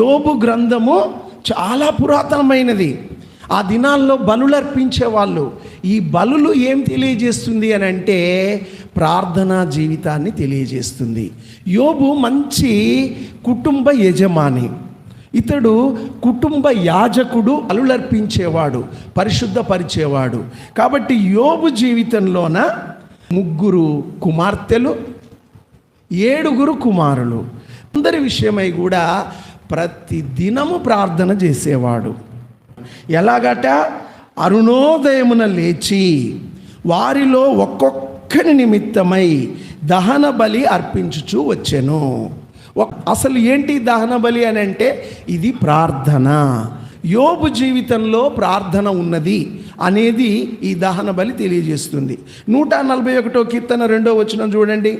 యోబు గ్రంథము చాలా పురాతనమైనది. ఆ దినాల్లో బలులు అర్పించేవాళ్ళు ఈ బలులు ఏం తెలియజేస్తుంది అని అంటే ప్రార్థనా జీవితాన్ని తెలియజేస్తుంది. యోబు మంచి కుటుంబ యజమాని. ఇతడు కుటుంబ యాజకుడు అలులర్పించేవాడు పరిశుద్ధపరిచేవాడు. కాబట్టి యోబు జీవితంలోన ముగ్గురు కుమార్తెలు ఏడుగురు కుమారులు. అందరి విషయమై కూడా ప్రతి దినము ప్రార్థన చేసేవాడు. ఎలాగట? అరుణోదయమున లేచి వారిలో ఒక్కొక్కని నిమిత్తమై దహన బలి అర్పించుచూ వచ్చాను. అసలు ఏంటి దహన బలి అని అంటే ఇది ప్రార్థన. యోబు జీవితంలో ప్రార్థన ఉన్నది అనేది ఈ దహన బలి తెలియజేస్తుంది. నూట నలభై ఒకటో కీర్తన రెండో వచ్చిన చూడండి.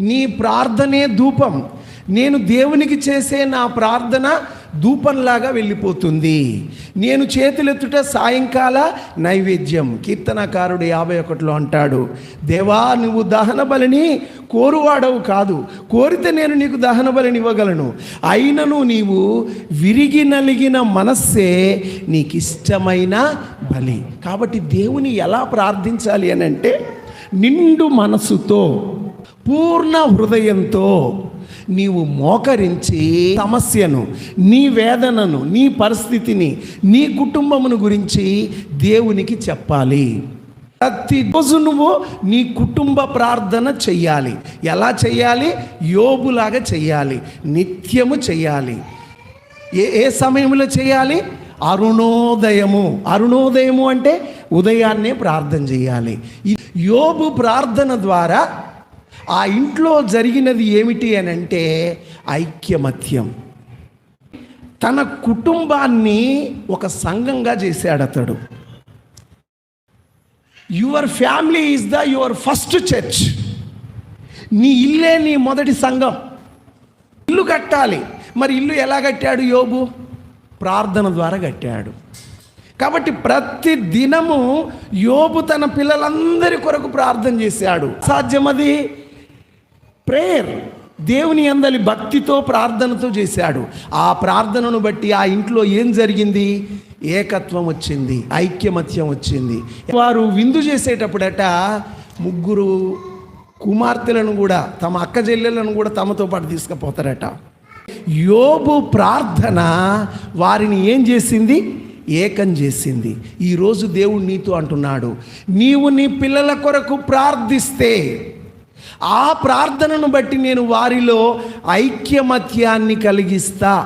నీ ప్రార్థనే ధూపం నేను దేవునికి చేసే నా ప్రార్థన ధూపంలాగా వెళ్ళిపోతుంది. నేను చేతులెత్తుట సాయంకాల నైవేద్యం. కీర్తనకారుడు యాభై ఒకటిలో అంటాడు దేవా నువ్వు దహన బలిని కోరువాడవు కాదు. కోరితే నేను నీకు దహన బలిని ఇవ్వగలను అయినను నీవు విరిగి నలిగిన మనస్సే నీకు ఇష్టమైన బలి. కాబట్టి దేవుని ఎలా ప్రార్థించాలి అని అంటే నిండు మనసుతో పూర్ణ హృదయంతో నీవు మోకరించి సమస్యను నీ వేదనను నీ పరిస్థితిని నీ కుటుంబమును గురించి దేవునికి చెప్పాలి. ప్రతిరోజు నువ్వు నీ కుటుంబ ప్రార్థన చెయ్యాలి. ఎలా చెయ్యాలి? యోబులాగా చెయ్యాలి. నిత్యము చెయ్యాలి. ఏ ఏ సమయంలో చేయాలి అరుణోదయము. అరుణోదయము అంటే ఉదయాన్నే ప్రార్థన చేయాలి యోబు ప్రార్థన ద్వారా ఆ ఇంట్లో జరిగినది ఏమిటి అని అంటే ఐక్యమత్యం. తన కుటుంబాన్ని ఒక సంఘంగా చేశాడు అతడు. Your family is the your first church నీ ఇల్లే నీ మొదటి సంఘం. ఇల్లు కట్టాలి. మరి ఇల్లు ఎలా కట్టాడు యోబు? ప్రార్థన ద్వారా కట్టాడు. కాబట్టి ప్రతి దినము యోబు తన పిల్లలందరి కొరకు ప్రార్థన చేశాడు. సాధ్యమది? ప్రేయర్ దేవుని అందలి భక్తితో ప్రార్థనతో చేశాడు. ఆ ప్రార్థనను బట్టి ఆ ఇంట్లో ఏం జరిగింది? ఏకత్వం వచ్చింది ఐక్యమత్యం వచ్చింది. వారు విందు చేసేటప్పుడట ముగ్గురు కుమార్తెలను కూడా తమ అక్క చెల్లెలను కూడా తమతో పాటు తీసుకుపోతారట. యోబు ప్రార్థన వారిని ఏం చేసింది? ఏకం చేసింది. ఈరోజు దేవుడు నీతో అంటున్నాడు నీవు నీ పిల్లల కొరకు ప్రార్థిస్తే ఆ ప్రార్థనను బట్టి నేను వారిలో ఐక్యమత్యాన్ని కలిగిస్తా.